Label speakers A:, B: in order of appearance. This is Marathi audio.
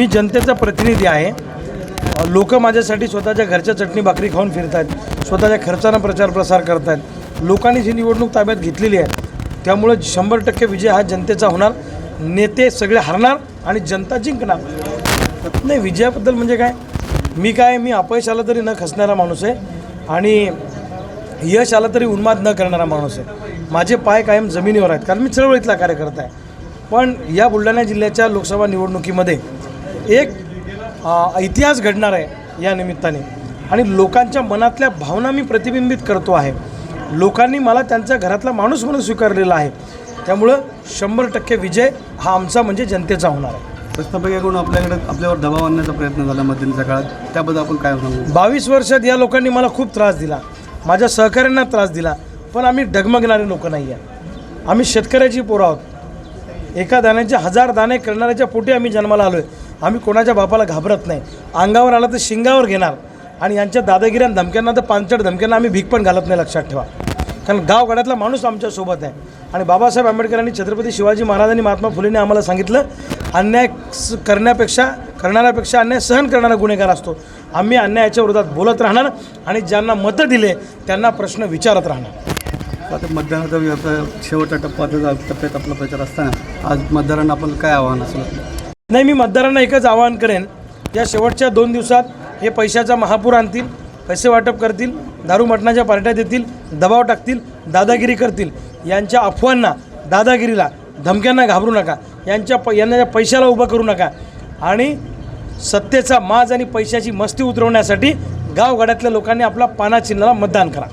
A: मी जनतेचा प्रतिनिधी आहे. लोक माझ्यासाठी स्वतःच्या घरच्या चटणी भाकरी खाऊन फिरत आहेत स्वतःच्या खर्चानं प्रचार प्रसार करत आहेत लोकांनी ही निवडणूक ताब्यात घेतलेली आहे त्यामुळे शंभर टक्के विजय हा जनतेचा होणार. नेते सगळे हरणार आणि जनता जिंकणार. नाही विजयाबद्दल म्हणजे काय? मी काय मी अपयश आलं तरी न खसणारा माणूस आहे आणि यश आलं तरी उन्माद न करणारा माणूस आहे. माझे पाय कायम जमिनीवर आहेत कारण मी चळवळीतला कार्यकर्ता आहे. पण या बुलढाणा जिल्ह्याच्या लोकसभा निवडणुकीमध्ये एक इतिहास घडणार आहे या निमित्ताने. आणि लोकांच्या मनातल्या भावना मी प्रतिबिंबित करतो आहे. लोकांनी मला त्यांच्या घरातला माणूस म्हणून स्वीकारलेला आहे. त्यामुळं शंभर टक्के विजय हा आमचा म्हणजे जनतेचा होणार आहे.
B: प्रस्थापिकेकडून आपल्याकडे आपल्यावर दबाव आणण्याचा प्रयत्न झाला मध्यंतरीच्या काळात. त्याबद्दल आपण काय सांगू?
A: बावीस वर्षात या लोकांनी मला खूप त्रास दिला. माझ्या सहकाऱ्यांना त्रास दिला. पण आम्ही डगमगणारे लोक नाही आहे आम्ही शेतकऱ्याची पोरं आहोत. एका दाण्याचे हजार दाणे करणाऱ्याच्या पोटी आम्ही जन्माला आलो आहे आम्ही कोणाच्या बापाला घाबरत नाही. अंगावर आला तर शिंगावर घेणार. आणि यांच्या दादागिऱ्या आणि धमक्यांना तर पांचट धमक्यांना आम्ही भीक पण घालत नाही लक्षात ठेवा. कारण गावगाड्यातला माणूस आमच्यासोबत आहे. आणि बाबासाहेब आंबेडकरांनी छत्रपती शिवाजी महाराजांनी महात्मा फुलेने आम्हाला सांगितलं अन्याय स- करण्यापेक्षा करणाऱ्यापेक्षा अन्याय सहन करणारा गुन्हेगार असतो. आम्ही अन्यायाच्या विरोधात बोलत राहणार आणि ज्यांना मतं दिले त्यांना प्रश्न विचारत राहणार.
B: आता मतदानाचा शेवटच्या टप्प्यात टप्प्यात आपला प्रचार असताना आज मतदारांना आपण काय आव्हान असेल?
A: नाही मी मतदारांना एकच आवाहन करेन या शेवटच्या दोन दिवसात हे पैशाचा महापूर आणतील पैसे वाटप करतील दारू मटणाच्या पार्ट्या देतील दबाव टाकतील दादागिरी करतील. यांच्या अफवांना दादागिरीला धमक्यांना घाबरू नका. यांच्या प यांना पैशाला उभं करू नका. आणि सत्तेचा माज आणि पैशाची मस्ती उतरवण्यासाठी गावगाड्यातल्या लोकांनी आपला पाना चिन्हाला मतदान करा.